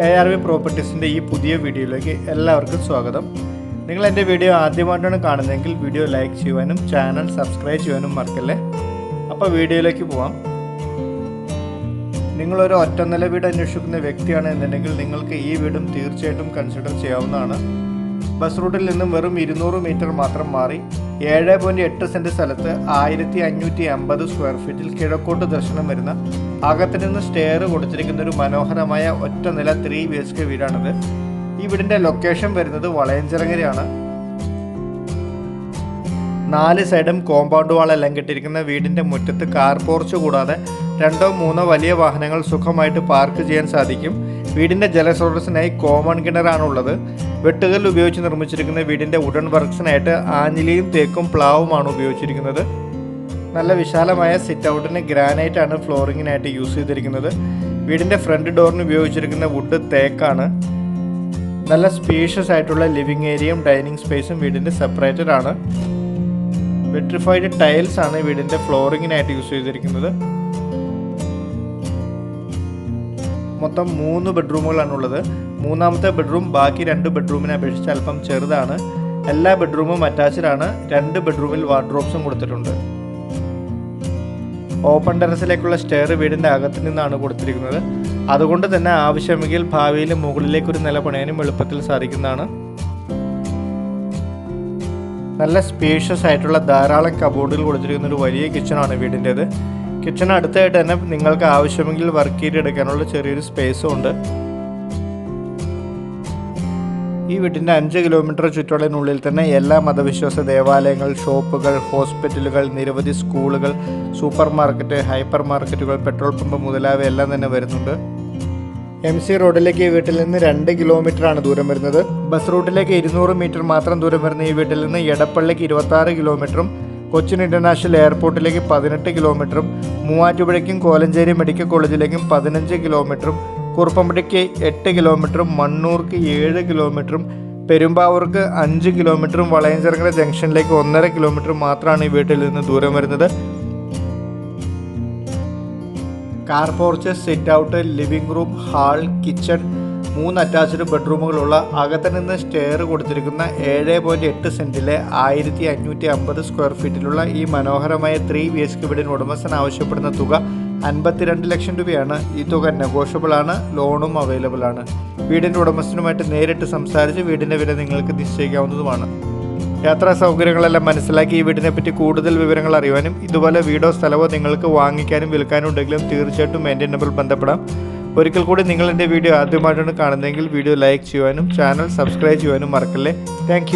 A R V പ്രോപ്പർട്ടീസിന്റെ ഈ പുതിയ വീഡിയോയിലേക്ക് എല്ലാവർക്കും സ്വാഗതം. നിങ്ങൾ എന്റെ വീഡിയോ ആദ്യമായിട്ടാണ് കാണുന്നതെങ്കിൽ വീഡിയോ ലൈക്ക് ചെയ്യുവാനും ചാനൽ സബ്സ്ക്രൈബ് ചെയ്യുവാനും മറക്കല്ലേ? അപ്പോൾ വീഡിയോയിലേക്ക് പോവാം. നിങ്ങളൊരു ഒറ്റനില വീട് അന്വേഷിക്കുന്ന വ്യക്തിയാണ് എന്നുണ്ടെങ്കിൽ നിങ്ങൾക്ക് ഈ വീടും തീർച്ചയായിട്ടും കൺസിഡർ ചെയ്യാവുന്നതാണ്. ബസ് റൂട്ടിൽ നിന്നും വെറും ഇരുന്നൂറ് മീറ്റർ മാത്രം മാറി ഏഴ് പോയിന്റ് എട്ട് സെന്റ് സ്ഥലത്ത് ആയിരത്തി അഞ്ഞൂറ്റി അമ്പത് സ്ക്വയർ ഫീറ്റിൽ കിഴക്കോട്ട് ദർശനം വരുന്ന അകത്തു നിന്ന് സ്റ്റെയർ കൊടുത്തിരിക്കുന്ന ഒരു മനോഹരമായ ഒറ്റ നില ത്രീ ബി എച്ച് കെ വീടാണിത്. ഈ വീടിന്റെ ലൊക്കേഷൻ വരുന്നത് വളയഞ്ചിറങ്ങരയാണ്. നാല് സൈഡും കോമ്പൗണ്ട് വാളെല്ലാം കെട്ടിയിരിക്കുന്ന വീടിന്റെ മുറ്റത്ത് കാർ പോർച്ച് കൂടാതെ രണ്ടോ മൂന്നോ വലിയ വാഹനങ്ങൾ സുഖമായിട്ട് പാർക്ക് ചെയ്യാൻ സാധിക്കും. വീടിന്റെ ജലസ്രോതസ്സിനായി കോമൺ കിണറാണ് ഉള്ളത് വെട്ടുകല്ല് ഉപയോഗിച്ച് നിർമ്മിച്ചിരിക്കുന്ന വീടിന്റെ ഉടൻ വർക്ക്സിനായിട്ട് ആഞ്ഞിലിയും തേക്കും പ്ലാവുമാണ് ഉപയോഗിച്ചിരിക്കുന്നത്. നല്ല വിശാലമായ സിറ്റ് ഔട്ടിന് ഗ്രാനൈറ്റ് ആണ് ഫ്ലോറിങ്ങിനായിട്ട് യൂസ് ചെയ്തിരിക്കുന്നത്. വീടിന്റെ ഫ്രണ്ട് ഡോറിന് ഉപയോഗിച്ചിരിക്കുന്ന വുഡ് തേക്കാണ്. നല്ല സ്പീഷ്യസ് ആയിട്ടുള്ള ലിവിങ് ഏരിയയും ഡൈനിങ് സ്പേസും വീടിന്റെ സെപ്പറേറ്റഡ് ആണ്. വെട്രിഫൈഡ് ടൈൽസ് ആണ് വീടിന്റെ ഫ്ലോറിങ്ങിനായിട്ട് യൂസ് ചെയ്തിരിക്കുന്നത്. മൊത്തം മൂന്ന് ബെഡ്റൂമുകളാണ് ഉള്ളത്. മൂന്നാമത്തെ ബെഡ്റൂം ബാക്കി രണ്ട് ബെഡ്റൂമിനെ അപേക്ഷിച്ച് അല്പം ചെറുതാണ്. എല്ലാ ബെഡ്റൂമും അറ്റാച്ച്ഡ് ആണ്. രണ്ട് ബെഡ്റൂമിൽ വാർഡ്രോബ്സും കൊടുത്തിട്ടുണ്ട്. ഓപ്പൺ ടെറസിലേക്കുള്ള സ്റ്റെയർ വീടിന്റെ അകത്ത് നിന്നാണ് കൊടുത്തിരിക്കുന്നത്. അതുകൊണ്ട് തന്നെ ആവശ്യമെങ്കിൽ ഭാവിയിൽ മുകളിലേക്ക് ഒരു നില പണിയാനും എളുപ്പത്തിൽ സാധിക്കുന്നതാണ്. നല്ല സ്പേഷ്യസ് ആയിട്ടുള്ള ധാരാളം കബോർഡുകൾ കൊടുത്തിരിക്കുന്ന ഒരു വലിയ കിച്ചണാണ് വീടിന്റേത് കിച്ചൺ അടുത്തായിട്ട് തന്നെ നിങ്ങൾക്ക് ആവശ്യമെങ്കിൽ വർക്ക് ചെയ്തെടുക്കാനുള്ള ചെറിയൊരു സ്പേസും ഉണ്ട്. ഈ വീട്ടിന്റെ അഞ്ച് കിലോമീറ്റർ ചുറ്റളവിനുള്ളിൽ തന്നെ എല്ലാ മതവിശ്വാസ ദേവാലയങ്ങൾ ഷോപ്പുകൾ ഹോസ്പിറ്റലുകൾ നിരവധി സ്കൂളുകൾ സൂപ്പർ മാർക്കറ്റ് ഹൈപ്പർ മാർക്കറ്റുകൾ പെട്രോൾ പമ്പ് മുതലായവ എല്ലാം തന്നെ വരുന്നുണ്ട്. എം സി റോഡിലേക്ക് ഈ വീട്ടിൽ നിന്ന് രണ്ട് കിലോമീറ്റർ ആണ് ദൂരം വരുന്നത്. ബസ് റൂട്ടിലേക്ക് ഇരുന്നൂറ് മീറ്റർ മാത്രം ദൂരം വരുന്ന ഈ വീട്ടിൽ നിന്ന് എടപ്പള്ളിക്ക് ഇരുപത്താറ് കിലോമീറ്ററും കൊച്ചിൻ ഇന്റർനാഷണൽ എയർപോർട്ടിലേക്ക് പതിനെട്ട് കിലോമീറ്ററും മൂവാറ്റുപുഴയ്ക്കും കോലഞ്ചേരി മെഡിക്കൽ കോളേജിലേക്കും പതിനഞ്ച് കിലോമീറ്ററും കുറുപ്പമ്പടിക്ക് എട്ട് കിലോമീറ്ററും മണ്ണൂർക്ക് ഏഴ് കിലോമീറ്ററും പെരുമ്പാവൂർക്ക് അഞ്ച് കിലോമീറ്ററും വളയഞ്ചിറങ്ങര ജംഗ്ഷനിലേക്ക് ഒന്നര കിലോമീറ്റർ മാത്രമാണ് ഈ വീട്ടിൽ നിന്ന് ദൂരം വരുന്നത്. Car porch sit out living room hall kitchen മൂന്ന് അറ്റാച്ച്ഡ് ബെഡ്റൂമുകളുള്ള അകത്ത് നിന്ന് സ്റ്റെയർ കൊടുത്തിരിക്കുന്ന ഏഴ് പോയിന്റ് എട്ട് സെന്റിലെ ആയിരത്തി അഞ്ഞൂറ്റി അമ്പത് സ്ക്വയർ ഫീറ്റിലുള്ള ഈ മനോഹരമായ ത്രീ ബി എച്ച് കെ വീടിന് ഉടമസ്ഥൻ ആവശ്യപ്പെടുന്ന തുക അൻപത്തിരണ്ട് ലക്ഷം രൂപയാണ്. ഈ തുക നെഗോഷ്യബിൾ ആണ് ലോണും അവൈലബിൾ ആണ്. വീടിന്റെ ഉടമസ്ഥനുമായിട്ട് നേരിട്ട് സംസാരിച്ച് വീടിന്റെ വില നിങ്ങൾക്ക് നിശ്ചയിക്കാവുന്നതുമാണ്. യാത്രാ സൗകര്യങ്ങളെല്ലാം മനസ്സിലാക്കി ഈ വീടിനെ പറ്റി കൂടുതൽ വിവരങ്ങൾ അറിയുവാനും ഇതുപോലെ വീടോ സ്ഥലമോ നിങ്ങൾക്ക് വാങ്ങിക്കാനും വിൽക്കാനും ഉണ്ടെങ്കിലും തീർച്ചയായിട്ടും എന്റെ ബന്ധപ്പെടാം. ഒരിക്കൽ കൂടി നിങ്ങൾ എന്റെ വീഡിയോ ആദ്യമായിട്ടാണ് കാണുന്നതെങ്കിൽ വീഡിയോ ലൈക്ക് ചെയ്യുവാനും ചാനൽ സബ്സ്ക്രൈബ് ചെയ്യുവാനും മറക്കല്ലേ. താങ്ക്